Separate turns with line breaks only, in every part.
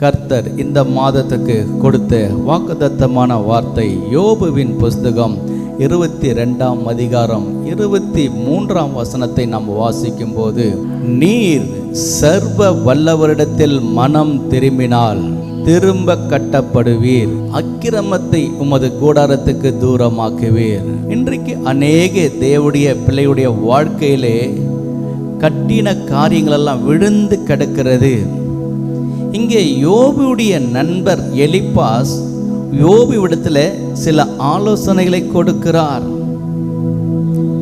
கர்த்தர் இந்த மாதத்துக்கு கொடுத்த வாக்குதத்தமான வார்த்தை யோபுவின் புஸ்தகம் இருபத்தி ரெண்டாம் அதிகாரம் இருபத்தி மூன்றாம் வசனத்தை நாம் வாசிக்கும் போது நீர் சர்வ வல்லவரிடத்தில் மனம் திரும்பினால் திரும்ப கட்டப்படுவீர். அக்கிரமத்தை உமது கூடாரத்துக்கு தூரமாக்குவீர். இன்றைக்கு அநேக தேவடைய பிள்ளையுடைய வாழ்க்கையிலே கட்டின காரியங்களெல்லாம் விழுந்து கிடக்கிறது. இங்கே யோபுடைய நண்பர் எலிப்பாஸ் யோபுவிடத்தில் சில ஆலோசனைகளை கொடுக்கிறார்.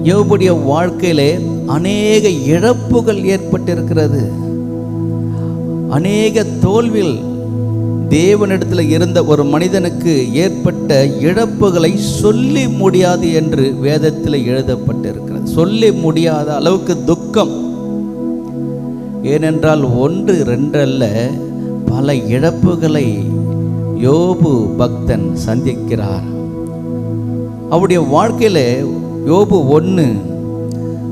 யோபுடைய வாழ்க்கையிலே அநேக இழப்புகள் ஏற்பட்டிருக்கிறது. அநேக தோல்வியில் தேவனிடத்தில் இருந்த ஒரு மனிதனுக்கு ஏற்பட்ட இழப்புகளை சொல்லி முடியாது என்று வேதத்தில் எழுதப்பட்டிருக்கிறது. சொல்லி முடியாத அளவுக்கு துக்கம். ஏனென்றால் ஒன்று ரெண்டல்ல பல இழப்புகளை யோபு பக்தன் சந்திக்கிறார். அவருடைய வாழ்க்கையில் யோபு ஒன்று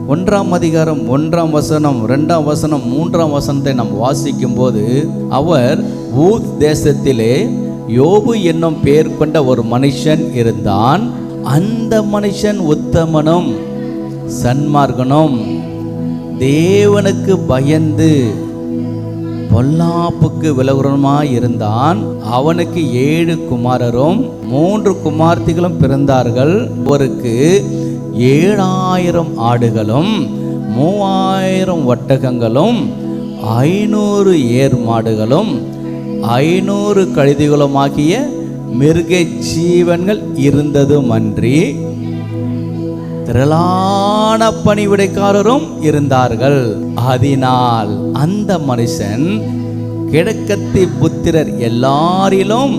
ஒன்றாம் அதிகாரம் ஒன்றாம் வசனம் ரெண்டாம் வசனம் மூன்றாம் வசனத்தை நாம் வாசிக்கும் போது அவர் ஊத் தேசத்திலே யோபு என்னும் பெயர் கொண்ட ஒரு மனுஷன் இருந்தான். அந்த மனுஷன் உத்தமனும் சன்மார்கனும் தேவனுக்கு பயந்து பொல்லாப்புக்கு விலகுறமாய் இருந்தான். அவனுக்கு ஏழு குமாரரும் மூன்று குமார்த்திகளும் பிறந்தார்கள். அவருக்கு ஏழாயிரம் ஆடுகளும் மூவாயிரம் ஒட்டகங்களும் ஐநூறு ஏர் மாடுகளும் ஐநூறு கழுதிகளுமாகிய மிருக ஜீவன்கள் இருந்ததுமன்றி திரளான பணிவிடைக்காரரும் இருந்தார்கள். அதனால் அந்த மனுஷன் கிழக்கத்தி புத்திரர் எல்லாரிலும்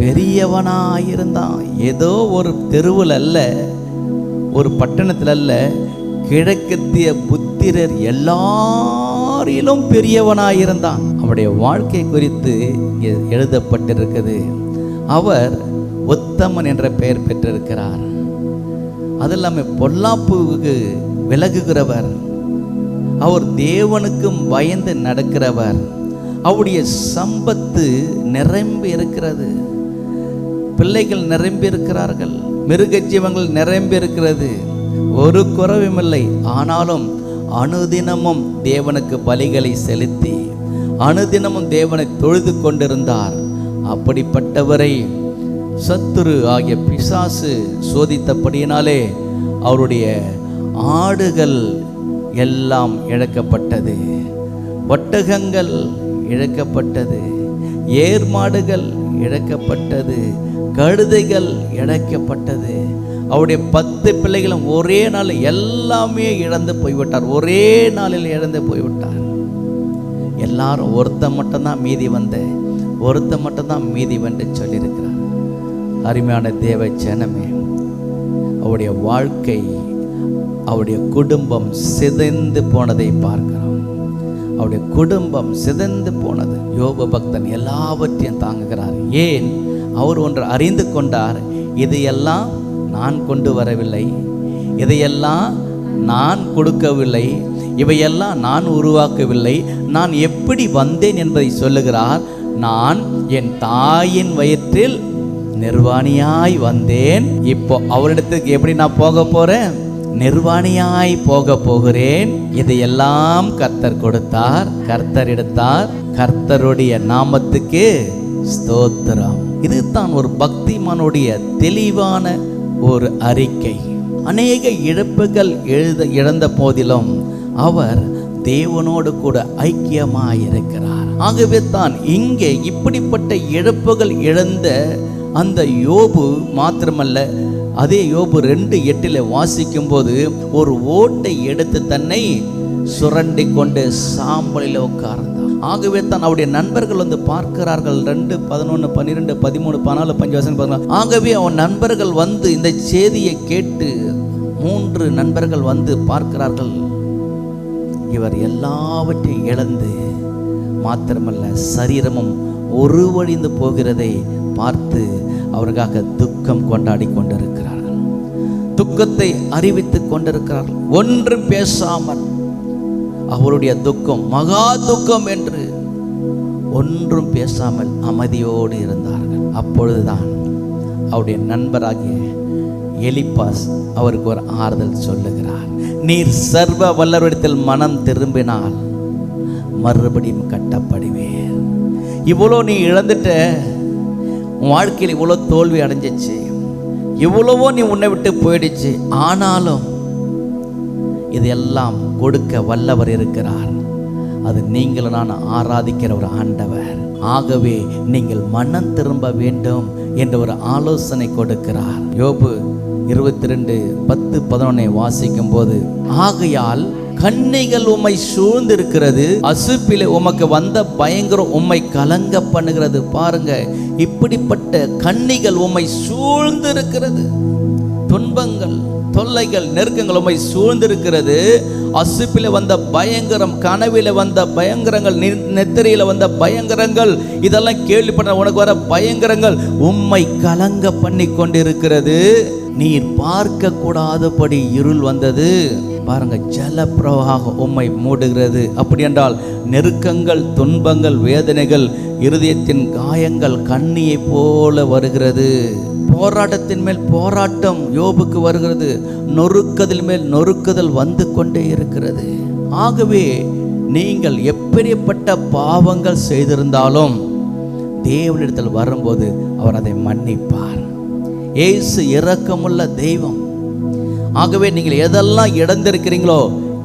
பெரியவனாயிருந்தான். ஏதோ ஒரு தெருவில் அல்ல ஒரு பட்டணத்தில் அல்ல கிழக்கத்திய புத்திரர் எல்லாரிலும் பெரியவனாயிருந்தான். அவருடைய வாழ்க்கை குறித்து இங்கே எழுதப்பட்டிருக்கிறது அவர் உத்தமன் என்ற பெயர் பெற்றிருக்கிறார். அது இல்லாமல் பொல்லாப்புக்கு விலகுகிறவர். அவர் தேவனுக்கும் பயந்து நடக்கிறவர். அவருடைய சம்பத்து நிரம்பி இருக்கிறது. பிள்ளைகள் நிரம்பி இருக்கிறார்கள். மிருக ஜீவங்கள் நிரம்பி இருக்கிறது. ஒரு குறவுமில்லை ஆனாலும் அனுதினமும் தேவனுக்கு பலிகளை செலுத்தி அனுதினமும் தேவனை தொழுது கொண்டிருந்தார். அப்படிப்பட்டவரை சத்துரு ஆகிய பிசாசு சோதித்தபடியினாலே அவருடைய ஆடுகள் எல்லாம் இழக்கப்பட்டது. ஒட்டகங்கள் இழக்கப்பட்டது. ஏர் மாடுகள் இழக்கப்பட்டது. கழுதைகள் இழக்கப்பட்டது. அவருடைய பத்து பிள்ளைகளும் ஒரே நாள் எல்லாமே இழந்து போய்விட்டார். ஒரே நாளில் இழந்து போய்விட்டார். எல்லாரும் ஒருத்த மட்டும்தான் மீதி வந்த. ஒருத்த மட்டும்தான் மீதி வந்து சொல்லியிருக்கிறார். அருமையான தேவ ஜனமே அவருடைய வாழ்க்கை அவருடைய குடும்பம் சிதைந்து போனதை பார்க்கிறோம். அவருடைய குடும்பம் சிதைந்து போனது. யோக பக்தன் எல்லாவற்றையும் தாங்குகிறார். ஏன்? அவர் ஒன்று அறிந்து கொண்டார். இதையெல்லாம் நான் கொண்டு வரவில்லை. இதையெல்லாம் நான் கொடுக்கவில்லை. இவையெல்லாம் நான் உருவாக்கவில்லை. நான் எப்படி வந்தேன் என்பதை சொல்லுகிறார். நான் என் தாயின் வயிற்றில் நிர்வாணியாய் வந்தேன். இப்போ அவரிடத்துக்கு எப்படி நான் போக போறேன்? நிர்வாணியாய் போக போகிறேன். இதையெல்லாம் கர்த்தர் கொடுத்தார் கர்த்தர் எடுத்தார். கர்த்தருடைய நாமத்துக்கு ஸ்தோத்திரம். இதுதான் ஒரு பக்திமானுடைய தெளிவான ஒரு அறிக்கை. அநேக இழப்புகள் எழுத இழந்த போதிலும் அவர் தேவனோடு கூட ஐக்கியமாயிருக்கிறார். ஆகவே தான் இங்கே இப்படிப்பட்ட இழப்புகள் இழந்த அந்த யோபு மாத்திரமல்ல அதே யோபு ரெண்டு எட்டில் வாசிக்கும் போது ஒரு ஓட்டை எடுத்து தன்னை சுரண்டி கொண்டு சாம்பலில் உட்கார்ந்தான். ஆகவே தான் அவருடைய நண்பர்கள் வந்து பார்க்கிறார்கள். ரெண்டு பதினொன்று பன்னிரெண்டு பதிமூணு பதினாலு பஞ்சு வசனம் பதினாலு ஆகவே அவன் நண்பர்கள் வந்து இந்த செய்தியை கேட்டு மூன்று நண்பர்கள் வந்து பார்க்கிறார்கள். இவர் எல்லாவற்றையும் இழந்து மாத்திரமல்ல சரீரமும் ஒருவழிந்து போகிறதை பார்த்து அவருக்காக துக்கம் கொண்டாடி கொண்டிருக்கிறார்கள். துக்கத்தை அறிவித்துக் கொண்டிருக்கிறார்கள். ஒன்றும் பேசாமல் அவருடைய துக்கம் மகா துக்கம் என்று ஒன்றும் பேசாமல் அமைதியோடு இருந்தார்கள். அப்பொழுதுதான் அவருடைய நண்பராகிய எலிப்பாஸ் அவருக்கு ஒரு ஆறுதல் சொல்லுகிறார். நீர் சர்வ வல்லவரிடத்தில் மனம் திரும்பினால் மறுபடியும் கட்டப்படுவேன். இவ்வளோ நீ இழந்துட்ட உன் வாழ்க்கையில் இவ்வளோ தோல்வி அடைஞ்சிச்சு. இவ்வளவோ நீ உன்னை விட்டு போயிடுச்சு. ஆனாலும் இதெல்லாம் கொடுக்க வல்லவர் இருக்கிறார். அது நீங்கள் நான் ஆராதிக்கிற ஒரு ஆண்டவர். ஆகவே நீங்கள் மனம் திரும்ப வேண்டும் என்ற ஒரு ஆலோசனை கொடுக்கிறார். யோபு இருபத்தி ரெண்டு பத்து பதினொன்னை வாசிக்கும் போது ஆகையால் கண்ணிகள் உம்மை சூழ்ந்திருக்கிறது. அசுப்பில உமக்கு வந்த பயங்கரம் உம்மை கலங்க பண்ணுகிறது. பாருங்க இப்படிப்பட்ட கண்ணிகள் உம்மை சூழ்ந்திருக்கிறது. துன்பங்கள் தொல்லைகள் நெருக்கங்கள் உம்மை சூழ்ந்திருக்கிறது. அசுப்பில வந்த பயங்கரம் கனவில வந்த பயங்கரங்கள் நி- நெத்திரையில வந்த பயங்கரங்கள் இதெல்லாம் கேள்விப்பட்ட உனக்கு வர பயங்கரங்கள் உம்மை கலங்க பண்ணி கொண்டிருக்கிறது நீர் பார்க்க கூடாதபடி இருள் வந்தது. பாருங்கள் ஜல பிரவாகம் உம்மை மூடுகிறது. அப்படி என்றால் நெருக்கங்கள் துன்பங்கள் வேதனைகள் இருதயத்தின் காயங்கள் கண்ணியை போல வருகிறது. போராட்டத்தின் மேல் போராட்டம் யோபுக்கு வருகிறது. நொறுக்கதில் மேல் நொறுக்குதல் வந்து கொண்டே இருக்கிறது. ஆகவே நீங்கள் எப்படிப்பட்ட பாவங்கள் செய்திருந்தாலும் தேவனிடத்தில் வரும்போது அவர் அதை மன்னிப்பார். இயேசு இரக்கமுள்ள தெய்வம். ஆகவே நீங்கள் எதெல்லாம் இழந்திருக்கிறீங்களோ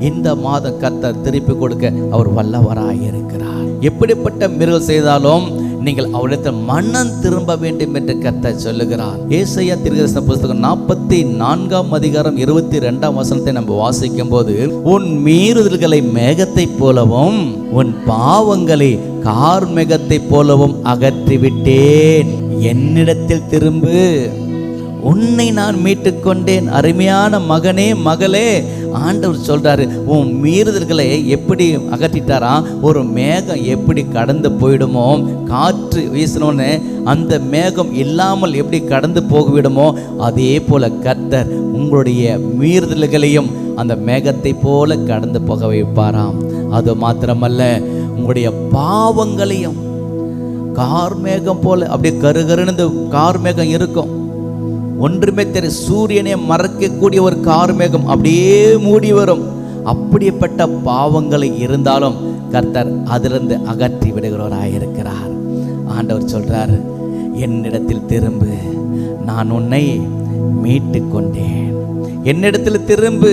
இந்த மாதம் கத்தர் திருப்பி கொடுக்க அவர் வல்லவராக இருக்கிறார் எப்படிப்பட்ட மிருகம் செய்தாலும் நீங்கள் அவரிடத்தில் மனம் திரும்ப வேண்டும் என்று கத்த சொல்லுகிறார். ஏசையா திருகிருஷ்ண புஸ்தகம் நாற்பத்தி நான்காம் அதிகாரம் இருபத்தி ரெண்டாம் வசனத்தை நம்ம வாசிக்கும் போது உன் மீறுதல்களை மேகத்தைப் போலவும் உன் பாவங்களை கார் மேகத்தைப் போலவும் அகற்றிவிட்டேன். என்னிடத்தில் திரும்பு. உன்னை நான் மீட்டுக்கொண்டேன். அருமையான மகனே மகளே ஆண்டவர் சொல்றாரு உன் மீறுதல்களை எப்படி அகற்றிட்டாரா? ஒரு மேகம் எப்படி கடந்து போயிடுமோ? காற்று வீசினோன்னு அந்த மேகம் இல்லாமல் எப்படி கடந்து போகிவிடுமோ? அதே போல கர்த்தர் உங்களுடைய மீறுதல்களையும் அந்த மேகத்தை போல கடந்து போக வைப்பாராம். அது மாத்திரமல்ல உங்களுடைய பாவங்களையும் கார் மேகம் போல அப்படியே கருகருன்னு இந்த கார் மேகம் இருக்கும். ஒன்றுமே தெரியும் சூரியனை மறைக்கக்கூடிய ஒரு கார்மேகம் அப்படியே மூடி வரும். அப்படிப்பட்ட பாவங்களை இருந்தாலும் கர்த்தர் அதிலிருந்து அகற்றி விடுகிறவராயிருக்கிறார் ஆண்டவர் சொல்றார் என்னிடத்தில் திரும்பு நான் உன்னை மீட்டு கொண்டேன் என்னிடத்தில் திரும்பு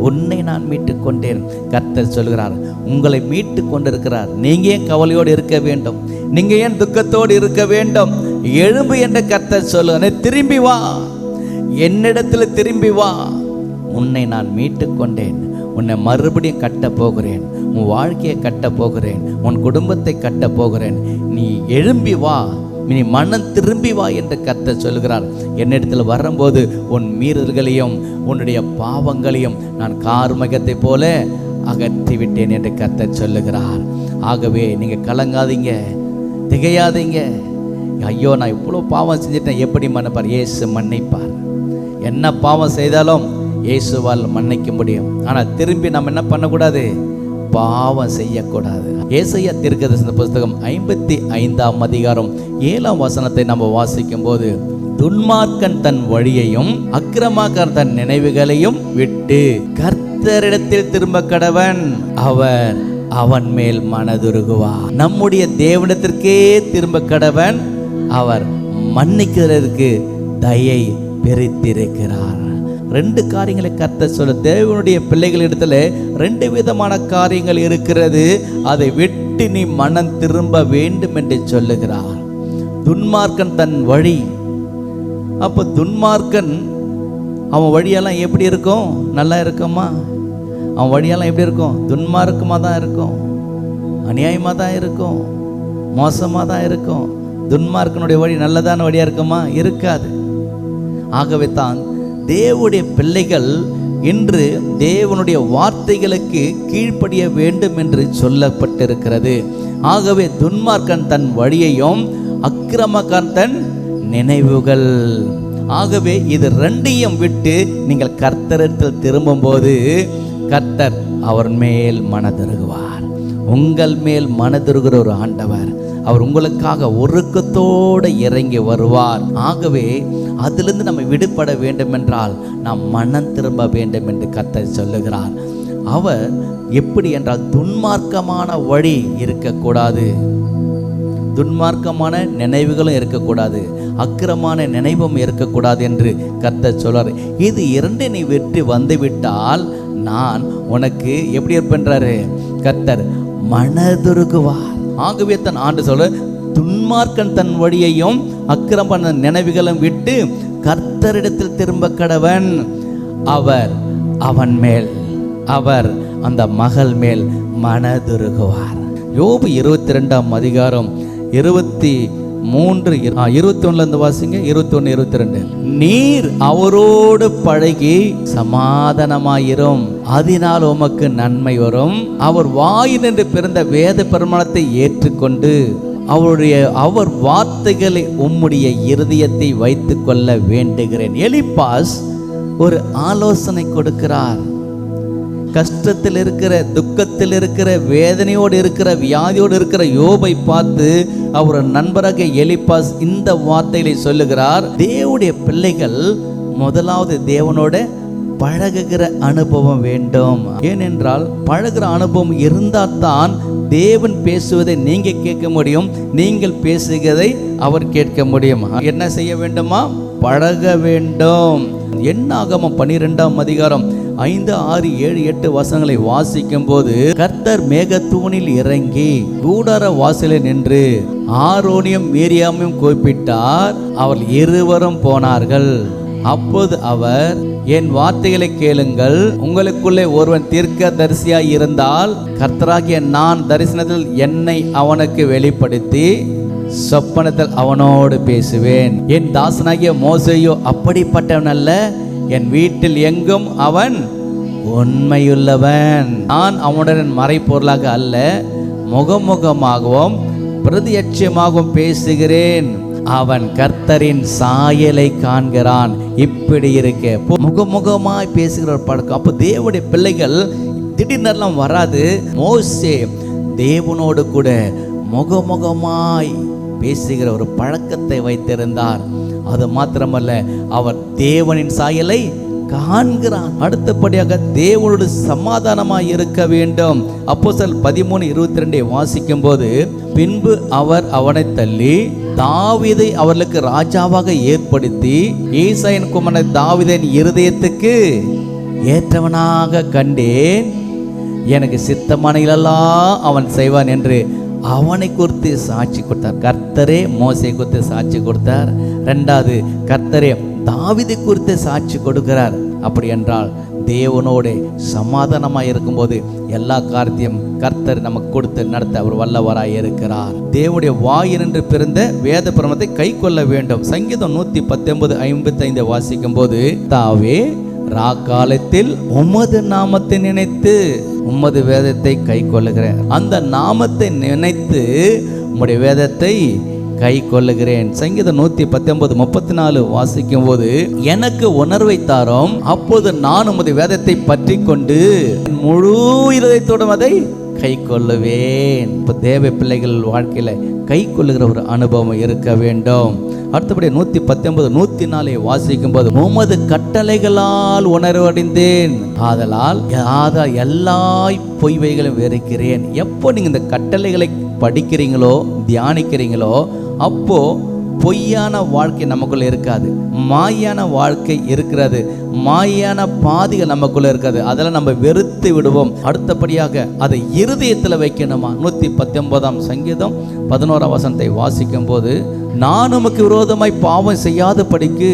உன்னை நான் மீட்டு கொண்டேன் கர்த்தர் சொல்கிறார் உங்களை மீட்டு கொண்டிருக்கிறார். நீங்க ஏன் கவலையோடு இருக்க வேண்டும்? நீங்க ஏன் துக்கத்தோடு இருக்க வேண்டும்? எழும்பு என்ற கர்த்தர் சொல்லு திரும்பி வா. என்னிடத்தில் திரும்பி வா. உன்னை நான் மீட்டு கொண்டேன். உன்னை மறுபடியும் கட்ட போகிறேன். உன் வாழ்க்கையை கட்ட போகிறேன். உன் குடும்பத்தை கட்ட போகிறேன். நீ எழும்பி வா. நீ மனம் திரும்பி வா என்று கத்த சொல்கிறார் என்னிடத்தில் வரும்போது உன் மீறல்களையும் உன்னுடைய பாவங்களையும் நான் கார்மகத்தை போல அகற்ற விட்டேன் என்று கர்த்தர் சொல்லுகிறார். ஆகவே நீங்கள் கலங்காதீங்க திகையாதீங்க. ஐயோ நான் இவ்வளோ பாவம் செஞ்சிட்டேன் எப்படி மன்னிப்பார்? இயேசு மன்னிப்பார். என்ன பாவம் செய்தாலும் இயேசுவால் மன்னிக்க முடியும். ஆனால் திரும்பி நம்ம என்ன பண்ணக்கூடாது? பாவம் செய்யக்கூடாது. ஏசையா தீர்க்கதரிசன புஸ்தகம் ஐம்பத்தி ஐந்தாம் அதிகாரம் ஏழாம் வசனத்தை நம்ம வாசிக்கும் போது துன்மார்க்கன் தன் வழியையும் அக்கிரமாக்கன் தன் நினைவுகளையும் விட்டு கர்த்த கர்த்தரிடத்தில் திரும்ப கடவன் அவர் அவன் மேல் மனதுருகுவார் நம்முடைய தேவனத்திற்கே திரும்ப கடவன் அவர் மன்னிக்கிறதுக்கு தயை பெருத்திருக்கிறார். ரெண்டு காரியங்களை கத்த சொல்ல தேவனுடைய பிள்ளைகளிடத்துல ரெண்டு விதமான காரியங்கள் இருக்கிறது. அதை விட்டு நீ மனம் திரும்ப வேண்டும் என்று சொல்லுகிறார். துன்மார்க்கன் தன் வழி. அப்போ துன்மார்க்கன் அவன் வழியெல்லாம் எப்படி இருக்கும்? நல்லா இருக்குமா? அவன் வழியெல்லாம் எப்படி இருக்கும்? துன்மார்க்கமாக தான் இருக்கும். அநியாயமாக தான் இருக்கும். மோசமாக தான் இருக்கும். துன்மார்க்கனுடைய வழி நல்லதான வழியாக இருக்குமா? இருக்காது. ஆகவே தான் தேவனுடைய பிள்ளைகள் இன்று தேவனுடைய வார்த்தைகளுக்கு கீழ்ப்படிய வேண்டும் என்று சொல்லப்பட்டிருக்கிறது. ஆகவே துன்மார்க்கன் தன் வழியையும் அக்கிரமக்கான் தன் நினைவுகள். ஆகவே இது ரெண்டையும் விட்டு நீங்கள் கர்த்தரத்தில் திரும்பும்போது கத்தர் அவர் மேல் மனதிருகுவார். உங்கள் மேல் மனதுருகிற ஒரு ஆண்டவர் அவர் உங்களுக்காக ஒருக்கத்தோடு இறங்கி வருவார். ஆகவே அதிலிருந்து நம்ம விடுபட வேண்டும் என்றால் நாம் மனம் திரும்ப வேண்டும் என்று கர்த்தர் சொல்லுகிறார். அவர் எப்படி என்றால் துன்மார்க்கமான வழி இருக்கக்கூடாது. துன்மார்க்கமான நினைவுகளும் இருக்கக்கூடாது. அக்கிரமான நினைவும் இருக்கக்கூடாது என்று கத்த சொல்றார் இது இரண்டு நீ வெற்றி வந்துவிட்டால் நான் உனக்கு எப்படி இருப்பேன்றாரு கர்த்தர் மனதுருகுவார். ஆகவே தன் ஆண்டு சொல்ல துன்மார்க்கன் தன் வழியையும் அக்கிரமான நினைவுகளும் விட்டு கர்த்தரிடத்தில் திரும்ப கடவன். அவர் அவன் மேல் அவர் அந்த மகள் மேல் மனதுருகுவார். யோபு இருபத்தி ரெண்டாம் அதிகாரம் இருபத்தி மூன்று இருபத்தி ஒண்ணுல வாசிங்க. இருபத்தி ஒன்று இருபத்தி ரெண்டு நீர் அவரோடு பழகி சமாதானமாயிரும். அதனால் உமக்கு நன்மை வரும். அவர் வாயினின்று பிறந்த வேத பிரமாணத்தை ஏற்றுக்கொண்டு அவருடைய அவர் வார்த்தைகளை உம்முடைய இருதயத்தை வைத்து கொள்ள வேண்டுகிறேன். எலிபாஸ் ஒரு ஆலோசனை கொடுக்கிறார். கஷ்டத்தில் இருக்கிற துக்கத்தில் இருக்கிற வேதனையோடு இருக்கிற வியாதியோடு இருக்கிற யோபை பார்த்து அவர் நண்பராக எலிப்பாஸ் இந்த வார்த்தைகளை சொல்லுகிறார் தேவனுடைய பிள்ளைகள் முதலாவது தேவனோட பழகுகிற அனுபவம் வேண்டும். ஏனென்றால் பழகுற அனுபவம் இருந்தால் தான் தேவன் பேசுவதை நீங்க கேட்க முடியும் நீங்கள் பேசுகிறதை அவர் கேட்க முடியும். என்ன செய்ய வேண்டுமா? பழக வேண்டும். என்னாகமம் பனிரெண்டாம் அதிகாரம் ஐந்து ஆறு ஏழு எட்டு வசனங்களை வாசிக்கும் போது கர்த்தர் மேகத்தூணில் இறங்கி கூடார வாசலில் நின்று ஆரோனியம் மீரியாமையும் கூப்பிட்டார். அவர் இருவரும் போனார்கள். அப்போது அவர் என் வார்த்தைகளை கேளுங்கள். உங்களுக்குள்ளே ஒருவன் தீர்க்க தரிசியாய் இருந்தால் கர்த்தராகிய நான் தரிசனத்தில் என்னை அவனுக்கு வெளிப்படுத்தி சொப்பனத்தில் அவனோடு பேசுவேன். என் தாசனாகிய மோசையோ அப்படிப்பட்டவன் அல்ல. என் வீட்டில் எங்கும் அவன் உண்மையுள்ளவன். நான் அவனுடன் மறைப்பொருளாக அல்ல முகமுகமாகவும் பிரதியட்சியமாகவும் பேசுகிறேன். அவன் கர்த்தரின் சாயலை காண்கிறான். இப்படி இருக்க முகமுகமாய் பேசுகிற ஒரு பழக்கம் அப்போ தேவனுடைய பிள்ளைகள் திடீர்னெல்லாம் வராது. மோசே தேவனோடு கூட முகமுகமாய் பேசுகிற ஒரு பழக்கத்தை வைத்திருந்தார். அது மாத்திரமல்ல அவர் தேவனின் சாயலை காண்கிறான். அடுத்தபடியாக தேவனோடு சமாதானமாய் இருக்க வேண்டும். அப்போஸ்தலர் பதிமூணு இருபத்தி ரெண்டை வாசிக்கும் போது பின்பு அவர் அவனை தள்ளி தாவிதை அவர்களுக்கு ராஜாவாக ஏற்படுத்தி ஈசாயின் குமனை தாவிதன் இருதயத்துக்கு ஏற்றவனாக கண்டேன். எனக்கு சித்தமானெல்லாம் அவன் செய்வான் என்று அவனை குறித்து சாட்சி கொடுத்தார். கர்த்தரே மோசை குறித்து சாட்சி கொடுத்தார். ரெண்டாவது கர்த்தரே தாவிதை குறித்து சாட்சி கொடுக்கிறார். அப்படி என்றால் தேவனோடு சமாதானமாக இருக்கும்போது எல்லா காரியத்தையும் கர்த்தர் நமக்கு கொடுத்து நடத்த அவர் வல்லவராய் இருக்கிறார். தேவனுடைய வாயினின்று பிறந்த வேத பிரமத்தை கை கொள்ள வேண்டும். சங்கீதம் நூத்தி பத்தொன்பது ஐம்பத்தி வாசிக்கும் போது தாவே ரா காலத்தில் உமது நாமத்தை நினைத்து உமது வேதத்தை கை கொள்ளுகிறேன். அந்த நாமத்தை நினைத்து உம்முடைய வேதத்தை கை கொள்ளுகிறேன் சங்கீதம் நூத்தி பத்தொன்பது முப்பத்தி நாலு வாசிக்கும் போது எனக்கு உணர்வை தாரோம் அப்போது நான் உமது வேதத்தை பற்றி கொண்டு முழு இருதயத்தோடும் அதை கை கொள்ளுவேன் இப்போ தேவ பிள்ளைகள் வாழ்க்கையில கை கொள்ளுகிற ஒரு அனுபவம் இருக்க வேண்டும். அடுத்தபடி நூத்தி பத்தொன்பது நூத்தி நாலை வாசிக்கும் போது உமது கட்டளைகளால் உணர்வடைந்தேன். ஆதலால் ஆதா எல்லா பொய்வைகளும் வெறுக்கிறேன். எப்போ நீங்க இந்த கட்டளைகளை படிக்கிறீங்களோ தியானிக்கிறீங்களோ அப்போ பொய்யான வாழ்க்கை நமக்குள்ள இருக்காது. மாயான வாழ்க்கை இருக்கிறது. மாயான பாதிகள் நமக்குள்ள இருக்காது. அதெல்லாம் நம்ம வெறுத்து விடுவோம். அடுத்தபடியாக அதை இருதயத்தில் வைக்கணுமா? நூற்றி பத்தொன்பதாம் சங்கீதம் பதினோராம் வசனத்தை வாசிக்கும் போது நான் உமக்கு விரோதமாய் பாவம் செய்யாத படிக்கு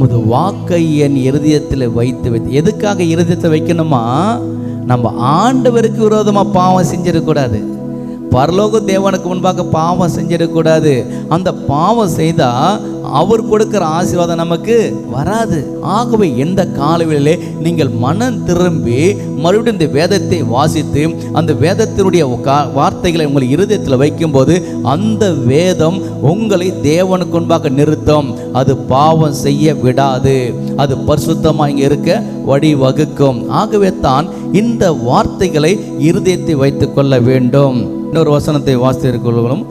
முது வாக்கை என் இருதயத்தில் வைத்து வைத்து எதுக்காக இருதயத்தை வைக்கணுமா? நம்ம ஆண்டவருக்கு விரோதமாக பாவம் செஞ்சிடக்கூடாது. பரலோக தேவனுக்கு முன்பாக பாவம் செஞ்சிடக்கூடாது. அந்த பாவம் செய்தால் அவர் கொடுக்கிற ஆசீர்வாதம் நமக்கு வராது. ஆகவே எந்த காலவெளியிலே நீங்கள் மனம் திரும்பி மறுபடியும் இந்த வேதத்தை வாசித்து அந்த வேதத்தினுடைய வார்த்தைகளை உங்கள் இருதயத்தில் வைக்கும்போது அந்த வேதம் உங்களை தேவனுக்கு முன்பாக நிறுத்தும். அது பாவம் செய்ய விடாது. அது பரிசுத்தமாக இங்கே இருக்க வழிவகுக்கும். ஆகவே தான் இந்த வார்த்தைகளை இருதயத்தை வைத்துக்கொள்ள வேண்டும். இன்னொரு வசனத்தை வாசித்திருக்கிறவர்களும்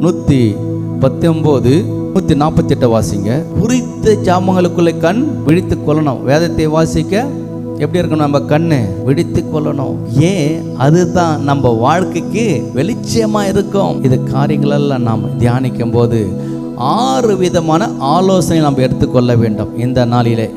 நூற்றி பத்தொம்போது நூற்றி நாற்பத்தெட்டை வாசிங்க. குறித்த ஜாமங்களுக்குள்ளே கண் விழித்து கொள்ளணும். வேதத்தை வாசிக்க எப்படி இருக்கணும் நம்ம கண்ணு விழித்து கொள்ளணும்? ஏன்? அதுதான் நம்ம வாழ்க்கைக்கு வெளிச்சமா இருக்கும். இது காரியங்களெல்லாம் நாம் தியானிக்கும் போது ஆறு விதமான ஆலோசனை நாம் எடுத்துக்கொள்ள வேண்டும். இந்த நாளிலே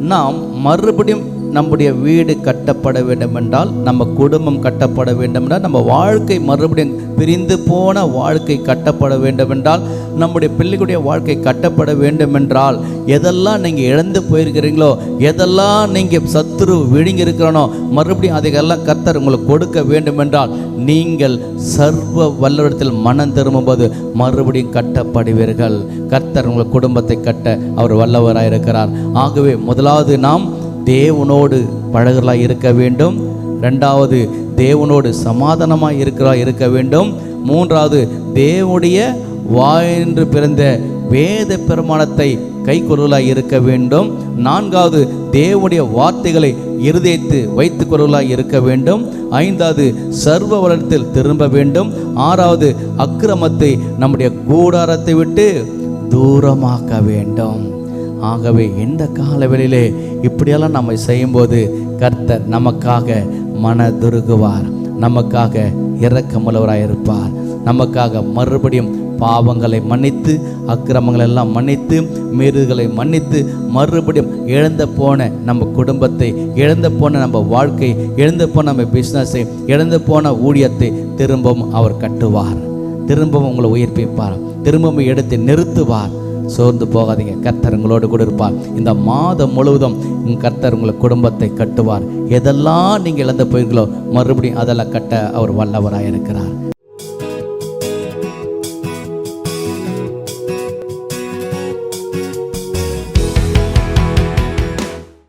நாம் மறுபடியும் நம்முடைய வீடு கட்டப்பட வேண்டும் என்றால் நம்ம குடும்பம் கட்டப்பட வேண்டும் என்றால் நம்ம வாழ்க்கை மறுபடியும் பிரிந்து போன வாழ்க்கை கட்டப்பட வேண்டும் என்றால் நம்முடைய பிள்ளைகளுடைய வாழ்க்கை கட்டப்பட வேண்டும் என்றால் எதெல்லாம் நீங்கள் இழந்து போயிருக்கிறீங்களோ எதெல்லாம் நீங்கள் சத்துரு விழுங்கி இருக்கிறனோ மறுபடியும் அதையெல்லாம் கர்த்தர் உங்களுக்கு கொடுக்க வேண்டும் என்றால் நீங்கள் சர்வ வல்லவரத்தில் மனம் திரும்பும்போது மறுபடியும் கட்டப்படுவீர்கள். கர்த்தர் உங்கள் குடும்பத்தை கட்ட அவர் வல்லவராக இருக்கிறார் ஆகவே முதலாவது நாம் தேவனோடு பழகலாக இருக்க வேண்டும். ரெண்டாவது தேவனோடு சமாதானமாக இருக்கிறா இருக்க வேண்டும். மூன்றாவது தேவனுடைய வாயின்று பிறந்த வேத பிரமாணத்தை கைக்கொள்ளாய் இருக்க வேண்டும். நான்காவது தேவனுடைய வார்த்தைகளை இருதயத்து வைத்து கொள்ளாய் இருக்க வேண்டும். ஐந்தாவது சர்வ வளத்தில் திரும்ப வேண்டும். ஆறாவது அக்கிரமத்தை நம்முடைய கூடாரத்தை விட்டு தூரமாக்க வேண்டும். ஆகவே இந்த காலவெளியிலே இப்படியெல்லாம் நம்ம செய்யும்போது கர்த்தர் நமக்காக மனதுருகுவார். நமக்காக இரக்கமுள்ளவராய் இருப்பார் நமக்காக மறுபடியும் பாவங்களை மன்னித்து அக்கிரமங்களை எல்லாம் மன்னித்து மீறுதலை மன்னித்து மறுபடியும் இழந்த போன நம்ம குடும்பத்தை இழந்த போன நம்ம வாழ்க்கை இழந்து போன நம்ம பிஸ்னஸை இழந்து போன ஊழியத்தை திரும்பவும் அவர் கட்டுவார். திரும்பவும் உங்களை உயிர்ப்பிப்பார். திரும்பவும் எடுத்து நிறுத்துவார். சோர்ந்து போகாதீங்க. கர்த்தர் உங்களோடு கூட இருப்பார். இந்த மாதம் முழுவதும் உங்கள் கர்த்தர் உங்களை குடும்பத்தை கட்டுவார். எதெல்லாம் நீங்கள் இழந்து போயிருங்களோ மறுபடியும் அதெல்லாம் கட்ட அவர் வல்லவராக இருக்கிறார்